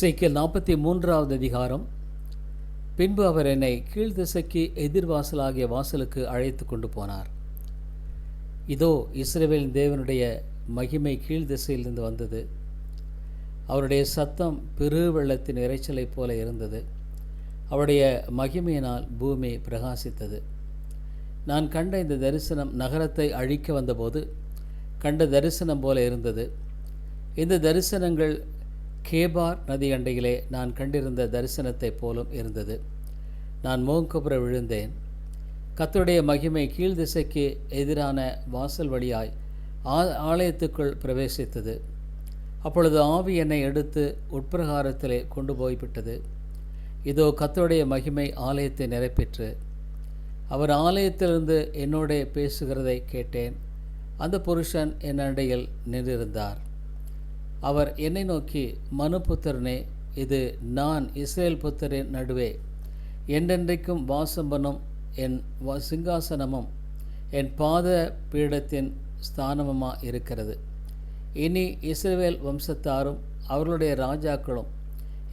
இசைக்கியல் நாற்பத்தி மூன்றாவது அதிகாரம். பின்பு அவர் என்னை கீழ்த்திசைக்கு எதிர்வாசலாகிய வாசலுக்கு அழைத்து கொண்டு போனார். இதோ இஸ்ரேவேலின் தேவனுடைய மகிமை கீழ் திசையிலிருந்து வந்தது. அவருடைய சத்தம் பெரு வெள்ளத்தின் இரைச்சலைப் போல இருந்தது. அவருடைய மகிமையினால் பூமி பிரகாசித்தது. நான் கண்ட இந்த தரிசனம் நகரத்தை அழிக்க வந்தபோது கண்ட தரிசனம் போல இருந்தது. இந்த தரிசனங்கள் கேபார் நதி அண்டையிலே நான் கண்டிருந்த தரிசனத்தைப் போலும் இருந்தது. நான் மோங்கப்புற விழுந்தேன். கத்தருடைய மகிமை கீழ் திசைக்கு எதிரான வாசல் வழியாய் ஆ ஆலயத்துக்குள் பிரவேசித்தது. அப்பொழுது ஆவி என்னை எடுத்து உட்பிரகாரத்திலே கொண்டு போய்விட்டது. இதோ கத்தருடைய மகிமை ஆலயத்தை நிரப்பிற்று அவர் ஆலயத்திலிருந்து என்னோட பேசுகிறதை கேட்டேன். அந்த புருஷன் என் அண்டையில் நின்றிருந்தார். அவர் என்னை நோக்கி மனுபுத்திரனே இது நான் இஸ்ரேல் புத்தரின் நடுவே. என்றென்றைக்கும் வாசம் பண்ணும் என் சிங்காசனமும் என் பாத பீடத்தின் ஸ்தானமுமா இருக்கிறது. இனி இஸ்ரேல் வம்சத்தாரும் அவர்களுடைய ராஜாக்களும்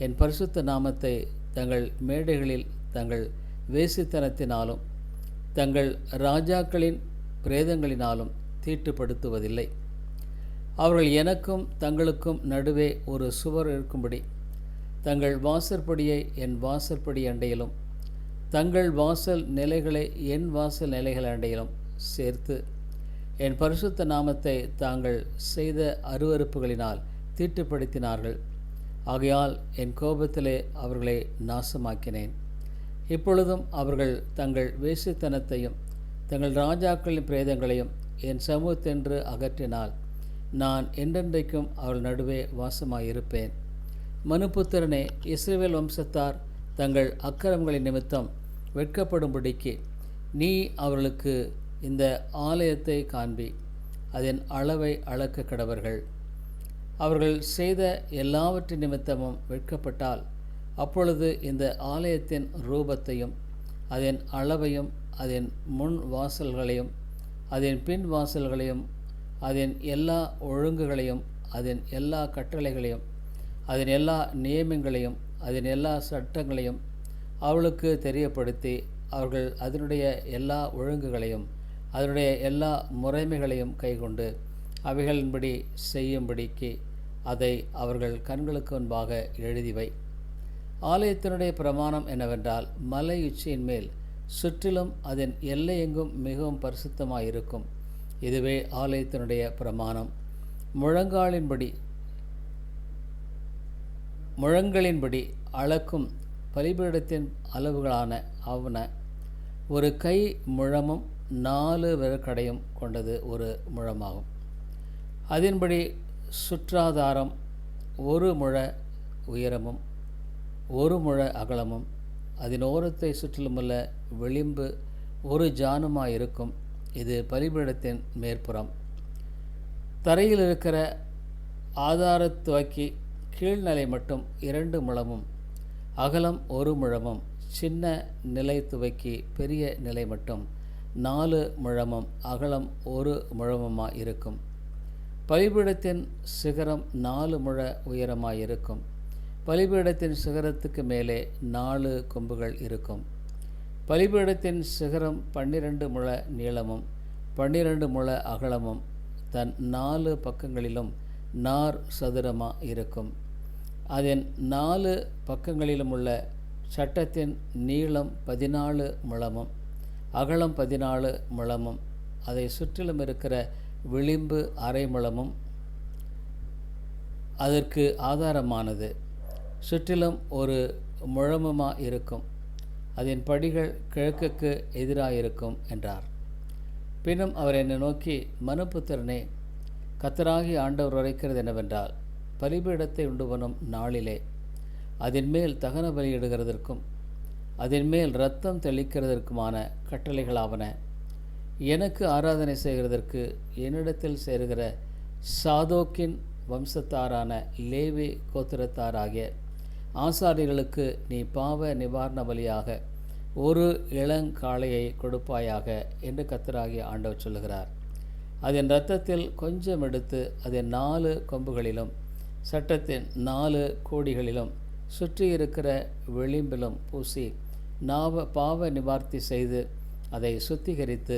என் பரிசுத்த நாமத்தை தங்கள் மேடைகளில் தங்கள் வேசித்தனத்தினாலும் தங்கள் ராஜாக்களின் பிரேதங்களினாலும் தீட்டுப்படுத்துவதில்லை. அவர்கள் எனக்கும் தங்களுக்கும் நடுவே ஒரு சுவர் இருக்கும்படி. தங்கள் வாசற்படியை என் வாசற்படி அண்டையிலும் தங்கள் வாசல் நிலைகளை என் வாசல் நிலைகள் அண்டையிலும் சேர்த்து என் பரிசுத்த நாமத்தை தாங்கள் செய்த அருவருப்புகளினால் தீட்டுப்படுத்தினார்கள். ஆகையால் என் கோபத்திலே அவர்களை நாசமாக்கினேன். இப்பொழுதும் அவர்கள் தங்கள் வேசித்தனத்தையும் தங்கள் ராஜாக்களின் பிரேதங்களையும் என் சமூகத்தென்று அகற்றினால் நான் என்றென்றைக்கும் அவள் நடுவே வாசமாயிருப்பேன். மனுபுத்திரனே இஸ்ரேவேல் வம்சத்தார் தங்கள் அக்கிரமங்களின் நிமித்தம் வெட்கப்படும்படிக்கு நீ அவர்களுக்கு இந்த ஆலயத்தை காண்பி அதன் அளவை அளக்க கடவர்கள். அவர்கள் செய்த எல்லாவற்றின் நிமித்தமும் வெட்கப்பட்டால் அப்பொழுது இந்த ஆலயத்தின் ரூபத்தையும் அதன் அளவையும் அதன் முன் வாசல்களையும் அதன் பின் வாசல்களையும் அதன் எல்லா ஒழுங்குகளையும் அதன் எல்லா கட்டளைகளையும் அதன் எல்லா நியமங்களையும் அதன் எல்லா சட்டங்களையும் அவளுக்கு தெரியப்படுத்தி அவர்கள் அதனுடைய எல்லா ஒழுங்குகளையும் அதனுடைய எல்லா முறைமைகளையும் கைக்கொண்டு அவைகளின்படி செய்யும்படிக்கு அதை அவர்கள் கண்களுக்கு முன்பாக எழுதிவை ஆலயத்தினுடைய பிரமாணம் என்னவென்றால் மலை உச்சியின் மேல் சுற்றிலும் அதன் எல்லையெங்கும் மிகவும் பரிசுத்தமாயிருக்கும். இதுவே ஆலயத்தினுடைய பிரமாணம். முழங்காலின்படி முழங்களின்படி அளக்கும் பலிபீடத்தின் அளவுகளான அவன ஒரு கை முழமும் நாலு விரக்கடையும் கொண்டது ஒரு முழமாகும். அதன்படி சுற்றாதாரம் ஒரு முழ உயரமும் ஒரு முழ அகலமும் அதன் ஓரத்தை சுற்றிலுமுள்ள விளிம்பு ஒரு ஜானுமாயிருக்கும். இது பலிபீடத்தின் மேற்புறம். தரையில் இருக்கிற ஆதார துவக்கி கீழ்நிலை மட்டும் இரண்டு முழமும் அகலம் ஒரு முழமும் சின்ன நிலை துவக்கி பெரிய நிலை மட்டும் நாலு முழமும் அகலம் ஒரு முழமுமாக இருக்கும். பலிபீடத்தின் சிகரம் நாலு முழ உயரமாக இருக்கும் பலிபீடத்தின் சிகரத்துக்கு மேலே நாலு கொம்புகள் இருக்கும். பலிபீடத்தின் சிகரம் பன்னிரண்டு முழ நீளமும் பன்னிரண்டு முழ அகலமும் தன் நாலு பக்கங்களிலும் நார் சதுரமாக இருக்கும். அதன் நாலு பக்கங்களிலும் உள்ள சட்டத்தின் நீளம் பதினாலு முழமும் அகலம் பதினாலு முழமும் அதை சுற்றிலும் இருக்கிற விளிம்பு அரை முழமும். அதற்கு ஆதாரமானது சுற்றிலும் ஒரு முழமுமா இருக்கும். அதன் படிகள் கிழக்குக்கு எதிராயிருக்கும் என்றார். பின்னும் அவர் என்னை நோக்கி மனுப்புத்திறனே கத்தராகி ஆண்டவர் உரைக்கிறது என்னவென்றால் பலிபீடத்தை உண்டுவனும் நாளிலே. அதன் மேல் தகன பலியிடுகிறதற்கும் அதன் மேல் இரத்தம் தெளிக்கிறதற்குமான கட்டளைகளாவன. எனக்கு ஆராதனை செய்கிறதற்கு என்னிடத்தில் சேருகிற சாதோக்கின் வம்சத்தாரான லேவி கோத்திரத்தாராகிய ஆசாரியர்களுக்கு நீ பாவ நிவாரண பலியாக ஒரு இளங்காளையை கொடுப்பாயாக என்று கத்தராகிய ஆண்டவர் சொல்லுகிறார். அதன் இரத்தத்தில் கொஞ்சம் எடுத்து அதன் நாலு கொம்புகளிலும் சட்டத்தின் நாலு கோடிகளிலும் சுற்றி இருக்கிற விளிம்பிலும் பூசி நாவ பாவ நிவார்த்தி செய்து அதை சுத்திகரித்து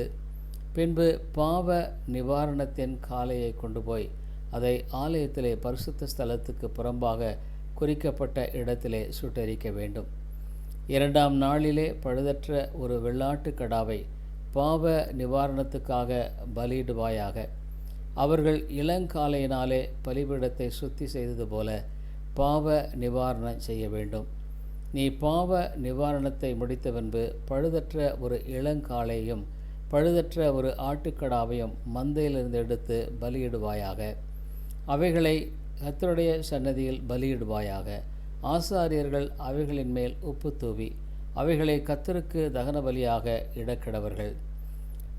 பின்பு பாவ நிவாரணத்தின் காலையை கொண்டு போய் அதை ஆலயத்திலே பரிசுத்த ஸ்தலத்துக்கு புறம்பாக குறிக்கப்பட்ட இடத்திலே சுட்டரிக்க வேண்டும். இரண்டாம் நாளிலே பழுதற்ற ஒரு வெள்ளாட்டு கடாவை பாவ நிவாரணத்துக்காக பலியிடுவாயாக. அவர்கள் இளங்காலையினாலே பலிபீடத்தை சுத்தி செய்தது போல பாவ நிவாரணம் செய்ய வேண்டும். நீ பாவ நிவாரணத்தை முடித்த பின்பு பழுதற்ற ஒரு இளங்காளையும் பழுதற்ற ஒரு ஆட்டுக்கடாவையும் மந்தையிலிருந்து எடுத்து பலியிடுவாயாக. அவைகளை கத்தருடைய சன்னதியில் பலியிடுவாயாக. ஆசாரியர்கள் அவைகளின் மேல் உப்பு தூவி அவைகளை கத்தருக்கு தகன பலியாக இடக்கிடவர்கள்.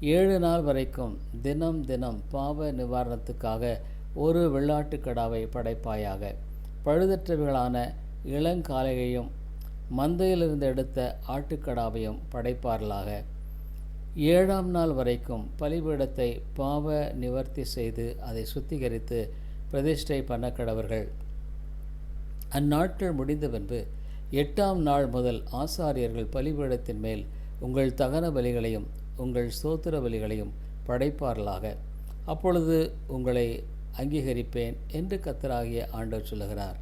ஏழு நாள் வரைக்கும் தினம் தினம் பாவ நிவாரணத்துக்காக ஒரு வெள்ளாட்டுக்கடாவை படைப்பாயாக. பழுதற்றவைகளான இளங்காலையையும் மந்தையிலிருந்து எடுத்த ஆட்டுக்கடாவையும் படைப்பார்களாக. ஏழாம் நாள் வரைக்கும் பலிபீடத்தை பாவ நிவர்த்தி செய்து அதை சுத்திகரித்து பிரதிஷ்டை பண்ண கடவர்கள். அந்நாட்கள் முடிந்த பின்பு எட்டாம் நாள் முதல் ஆசாரியர்கள் பலிபீடத்தின் மேல் உங்கள் தகன பலிகளையும் உங்கள் ஸ்தோத்திர பலிகளையும் படைப்பார்களாக. அப்பொழுது உங்களை அங்கீகரிப்பேன் என்று கத்தராகிய ஆண்டவர் சொல்லுகிறார்.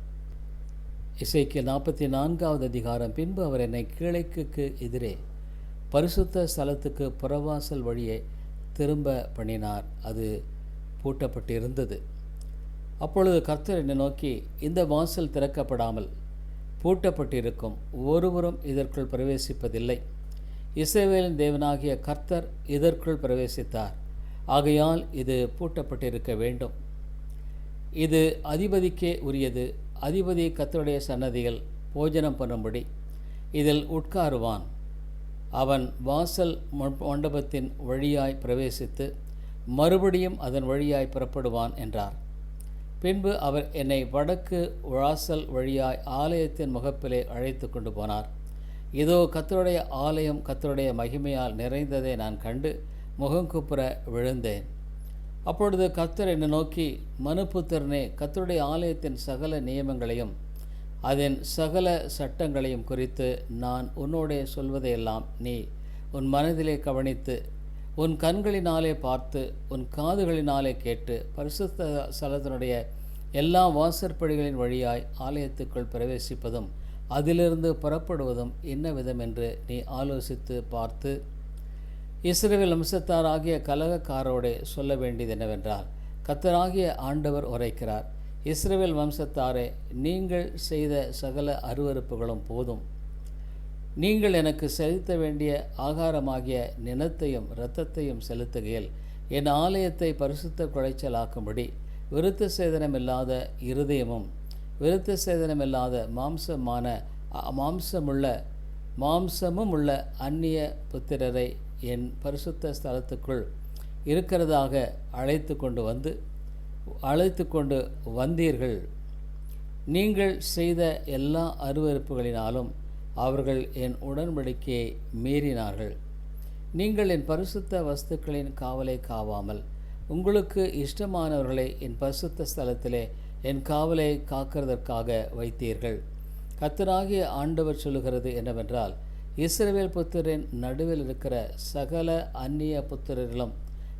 இசைக்கு நாற்பத்தி நான்காவது அதிகாரம். பின்பு அவர் என்னை கீழைக்கு எதிரே பரிசுத்த ஸ்தலத்துக்கு புறவாசல் வழியை திரும்ப பண்ணினார். அது பூட்டப்பட்டிருந்தது. அப்பொழுது கர்த்தர் என்னை நோக்கி இந்த வாசல் திறக்கப்படாமல் பூட்டப்பட்டிருக்கும் ஒருவரும் இதற்குள் பிரவேசிப்பதில்லை. இஸ்ரவேலின் தேவனாகிய கர்த்தர் இதற்குள் பிரவேசித்தார். ஆகையால் இது பூட்டப்பட்டிருக்க வேண்டும். இது அதிபதிக்கே உரியது. அதிபதி கத்தருடைய சன்னதியில் போஜனம் பண்ணும்படி இதில் உட்காருவான். அவன் வாசல் மண்டபத்தின் வழியாய் பிரவேசித்து மறுபடியும் அதன் வழியாய் புறப்படுவான் என்றார். பின்பு அவர் என்னை வடக்கு வாசல் வழியாய் ஆலயத்தின் முகப்பிலே அழைத்து கொண்டு போனார். இதோ கத்தருடைய ஆலயம் கத்தருடைய மகிமையால் நிறைந்ததை நான் கண்டு முகங்குப்புற விழுந்தேன். அப்பொழுது கத்தர் என்னை நோக்கி மனுப்புத்திறனே கத்தருடைய ஆலயத்தின் சகல நியமங்களையும் அதன் சகல சட்டங்களையும் குறித்து நான் உன்னோடே சொல்வதையெல்லாம் நீ உன் மனதிலே கவனித்து உன் கண்களினாலே பார்த்து உன் காதுகளினாலே கேட்டு பரிசுத்த ஸ்தலத்தினுடைய எல்லா வாசற்படிகளின் வழியாய் ஆலயத்துக்குள் பிரவேசிப்பதும் அதிலிருந்து புறப்படுவதும் என்ன விதம் என்று நீ ஆலோசித்து பார்த்து இஸ்ரேல் வம்சத்தாராகிய கலகக்காரோடே சொல்ல வேண்டியது என்னவென்றால் கத்தராகிய ஆண்டவர் உரைக்கிறார் இஸ்ரேல் வம்சத்தாரே நீங்கள் செய்த சகல அருவறுப்புகளும் போதும். நீங்கள் எனக்கு செலுத்த வேண்டிய ஆகாரமாகிய நினத்தையும் இரத்தத்தையும் செலுத்துகையில் என் ஆலயத்தை பரிசுத்த குலைச்சலாக்கும்படி விருத்த சேதனமில்லாத இருதயமும் விருத்த சேதனமில்லாத மாம்சமான மாம்சமுள்ள மாம்சமும் உள்ள அந்நிய புத்திரரை என் பரிசுத்த ஸ்தலத்துக்குள் இருக்கிறதாக அழைத்து கொண்டு வந்து அழைத்து கொண்டு வந்தீர்கள். நீங்கள் செய்த எல்லா அருவறுப்புகளினாலும் அவர்கள் என் உடன்படிக்கையை மீறினார்கள். நீங்கள் என் பரிசுத்த வஸ்துக்களின் காவலை காவாமல் உங்களுக்கு இஷ்டமானவர்களை என் பரிசுத்த ஸ்தலத்திலே என் காவலை காக்கிறதற்காக வைத்தீர்கள். கத்தராகிய ஆண்டவர் சொல்லுகிறது என்னவென்றால் இஸ்ரவேல் புத்திரின் நடுவில் இருக்கிற சகல அந்நிய புத்திரர்களும்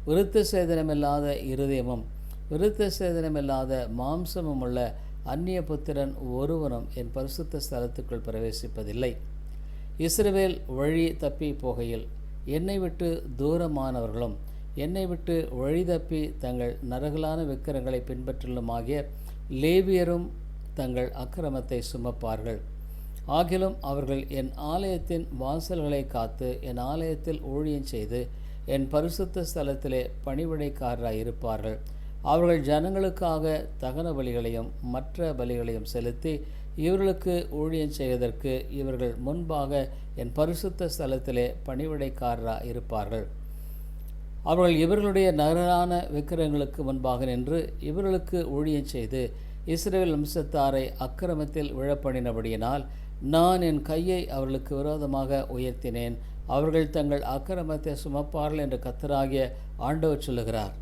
விருத்த சேதனமில்லாத இருதயமும் விருத்த சேதனமில்லாத மாம்சமும் உள்ள அந்நிய புத்திரன் ஒருவனும் என் பரிசுத்த ஸ்தலத்துக்குள் பிரவேசிப்பதில்லை. இஸ்ரவேல் வழி தப்பி போகையில் என்னை விட்டு தூரமானவர்களும் என்னை விட்டு வழி தப்பி தங்கள் நரகலான விக்கிரங்களை பின்பற்றலுமாகிய லேவியரும் தங்கள் அக்கிரமத்தை சுமப்பார்கள். ஆகிலும் அவர்கள் என் ஆலயத்தின் வாசல்களை காத்து என் ஆலயத்தில் ஊழியம் செய்து என் பரிசுத்த ஸ்தலத்திலே பணிவிடைக்காரராக இருப்பார்கள் அவர்கள் ஜனங்களுக்காக தகன பலிகளையும் மற்ற பலிகளையும் செலுத்தி இவர்களுக்கு ஊழியம் செய்வதற்கு இவர்கள் முன்பாக என் பரிசுத்த ஸ்தலத்திலே பணிவிடைக்காரராக இருப்பார்கள். அவர்கள் இவர்களுடைய நகரான விக்கிரகங்களுக்கு முன்பாக நின்று இவர்களுக்கு ஊழியம் செய்து இஸ்ரேல் வம்சத்தாரை அக்கிரமத்தில் விழப்பணினபடியினால் நான் என் கையை அவர்களுக்கு விரோதமாக உயர்த்தினேன். அவர்கள் தங்கள் அக்கிரமத்தை சுமப்பார்கள் என்று கத்தராகிய ஆண்டவர் சொல்லுகிறார்.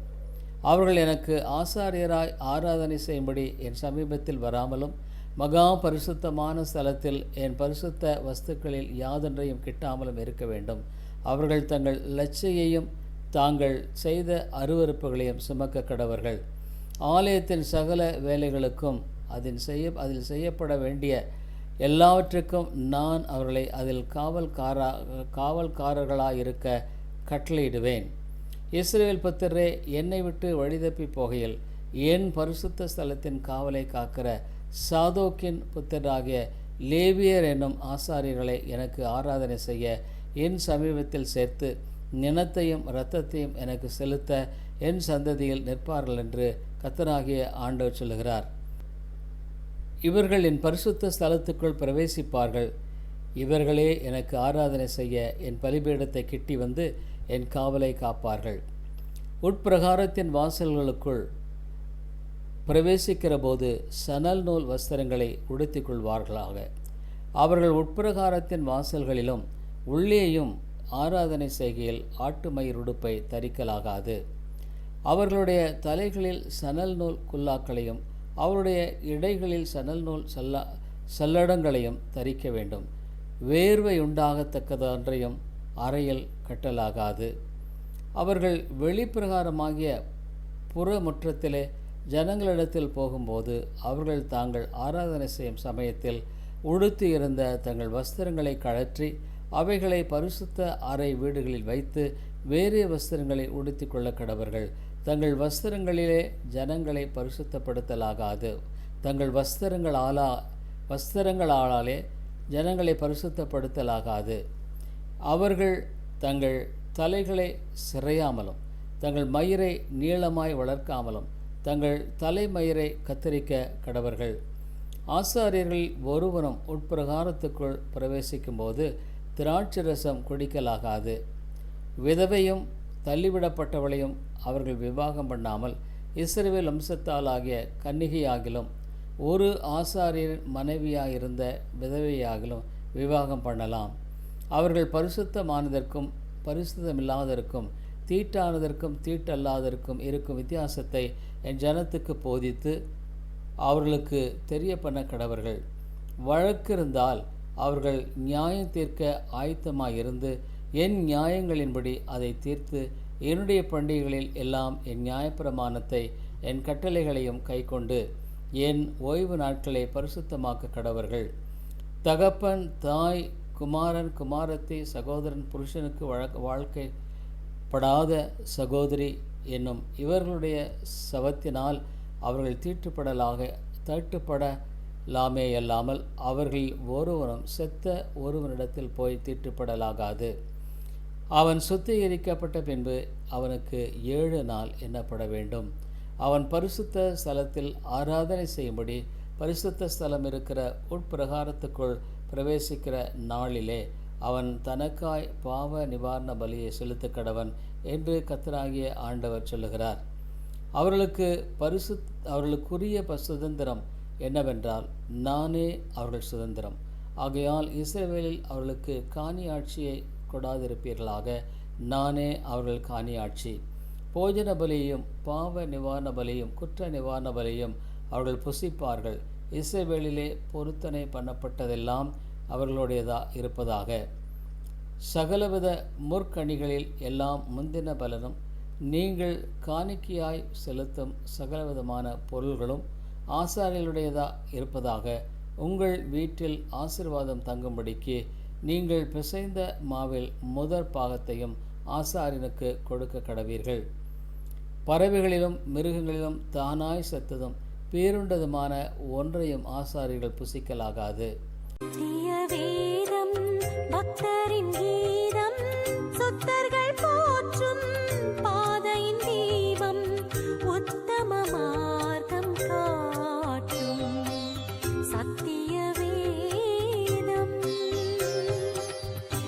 அவர்கள் எனக்கு ஆசாரியராய் ஆராதனை செய்யும்படி என் சமீபத்தில் வராமலும் மகா பரிசுத்தமான ஸ்தலத்தில் என் பரிசுத்த வஸ்துக்களில் யாதொன்றையும் கிட்டாமலும் இருக்க வேண்டும். அவர்கள் தங்கள் லட்சையையும் தாங்கள் செய்த அருவருப்புகளையும் சுமக்க கடவர்கள். ஆலயத்தின் சகல வேலைகளுக்கும் அதில் செய்ய அதில் செய்யப்பட வேண்டிய எல்லாவற்றுக்கும் நான் அவர்களை அதில் காவல்காரா காவல்காரர்களாயிருக்க கட்டளையிடுவேன். இஸ்ரேல் பத்திரே என்னை விட்டு வழிதப்பி போகையில் என் பரிசுத்த ஸ்தலத்தின் காவலை காக்கிற சாதோக்கின் புத்தராகிய லேவியர் என்னும் ஆசாரியர்களை எனக்கு ஆராதனை செய்ய என் சமீபத்தில் சேர்த்து நினத்தையும் இரத்தத்தையும் எனக்கு செலுத்த என் சந்ததியில் நிற்பார்கள் என்று கத்தனாகிய ஆண்டவர் சொல்லுகிறார். இவர்கள் என் பரிசுத்த ஸ்தலத்துக்குள் பிரவேசிப்பார்கள். இவர்களே எனக்கு ஆராதனை செய்ய என் பலிபீடத்தை கிட்டி வந்து என் காவலை காப்பார்கள். உட்பிரகாரத்தின் வாசல்களுக்குள் பிரவேசிக்கிற போது சணல் நூல் வஸ்திரங்களை உடுத்திக் கொள்வார்களாக அவர்கள் உட்பிரகாரத்தின் வாசல்களிலும் உள்ளேயும் ஆராதனை செய்கையில் ஆட்டு மயிர் உடுப்பை தரிக்கலாகாது. அவர்களுடைய தலைகளில் சணல் நூல் குல்லாக்களையும் அவருடைய இடைகளில் சணல் நூல் சல்லா சல்லடங்களையும் தரிக்க வேண்டும். வேர்வை உண்டாகத்தக்கதொன்றையும் அறையில் கட்டலாகாது. அவர்கள் வெளிப்பிரகாரமாகிய புறமுற்றத்திலே ஜனங்களிடத்தில் போகும்போது அவர்கள் தாங்கள் ஆராதனை செய்யும் சமயத்தில் உடுத்தி இருந்த தங்கள் வஸ்திரங்களை கழற்றி அவைகளை பரிசுத்த அறை வீடுகளில் வைத்து வேறே வஸ்திரங்களை உடுத்தி கொள்ள கடவர்கள். தங்கள் வஸ்திரங்களிலே ஜனங்களை பரிசுத்தப்படுத்தலாகாது. தங்கள் வஸ்திரங்களாலா வஸ்திரங்களாலே ஜனங்களை பரிசுத்தப்படுத்தலாகாது. அவர்கள் தங்கள் தலைகளை சிறையாமலும் தங்கள் மயிரை நீளமாய் வளர்க்காமலும் தங்கள் தலைமயிரை கத்தரிக்க கடவர்கள். ஆசாரியர்கள் ஒருவனும் உட்பிரகாரத்துக்குள் பிரவேசிக்கும்போது திராட்சை ரசம் குடிக்கலாகாது. விதவையும் தள்ளிவிடப்பட்டவளையும் அவர்கள் விவாகம் பண்ணாமல் இஸ்ரேவேல் வம்சத்தாலாகிய கன்னிகையாகிலும் ஒரு ஆசாரியர் மனைவியாயிருந்த விதவையாகிலும் விவாகம் பண்ணலாம். அவர்கள் பரிசுத்தமானதற்கும் பரிசுத்தமில்லாததற்கும் தீட்டானதற்கும் தீட்டல்லாததற்கும் இருக்கும் வித்தியாசத்தை என் ஜனத்துக்கு போதித்து அவர்களுக்கு தெரிய பண்ண கடவர்கள். வழக்கு இருந்தால் அவர்கள் நியாயம் தீர்க்க ஆயத்தமாயிருந்து என் நியாயங்களின்படி அதை தீர்த்து என்னுடைய பண்டிகைகளில் எல்லாம் என் நியாயப்பிரமாணத்தை என் கட்டளைகளையும் கைக்கொண்டு என் ஓய்வு நாட்களை பரிசுத்தமாக்க கடவர்கள். தகப்பன் தாய் குமாரன் குமாரத்தி சகோதரன் புருஷனுக்கு வழக்க வாழ்க்கைப்படாத சகோதரி என்னும் இவர்களுடைய சவத்தினால் அவர்கள் தீட்டுப்படலாக தட்டுப்படலாமே அல்லாமல் அவர்கள் ஒருவனும் செத்த ஒருவனிடத்தில் போய் தீட்டுப்படலாகாது. அவன் சுத்திகரிக்கப்பட்ட பின்பு அவனுக்கு ஏழு நாள் எண்ணப்பட வேண்டும். அவன் பரிசுத்த ஸ்தலத்தில் ஆராதனை செய்யும்படி பரிசுத்த ஸ்தலம் இருக்கிற உட்பிரகாரத்துக்குள் பிரவேசிக்கிற நாளிலே அவன் தனக்காய் பாவ நிவாரண பலியை செலுத்த கடவன் என்று கத்தராகிய ஆண்டவர் சொல்லுகிறார். அவர்களுக்கு பரிசு அவர்களுக்குரிய சுதந்திரம் என்னவென்றால் நானே அவர்கள் சுதந்திரம். ஆகையால் இஸ்ரேவேலில் அவர்களுக்கு காணி ஆட்சியை கொடாதிருப்பீர்களாக நானே அவர்கள் காணி ஆட்சி போஜன பலியையும் பாவ நிவாரண பலியும் குற்ற நிவாரண பலியும் அவர்கள் புசிப்பார்கள். இசைவேலிலே பொருத்தனை பண்ணப்பட்டதெல்லாம் அவர்களுடையதா இருப்பதாக. சகலவித முற்கணிகளில் எல்லாம் முந்தின பலனும் நீங்கள் காணிக்கையாய் செலுத்தும் சகலவிதமான பொருள்களும் ஆசாரியர்களுடையதா இருப்பதாக. உங்கள் வீட்டில் ஆசிர்வாதம் தங்கும்படிக்கு நீங்கள் பிசைந்த மாவில் முதற் பாகத்தையும் ஆசாரியனுக்கு கொடுக்க கடவீர்கள். பறவைகளிலும் மிருகங்களிலும் தானாய் செத்ததும் பேருண்டதுமான ஒன்றையும் ஆசாரிகள் புசிக்கலாகாது. வேதம் பக்தரின்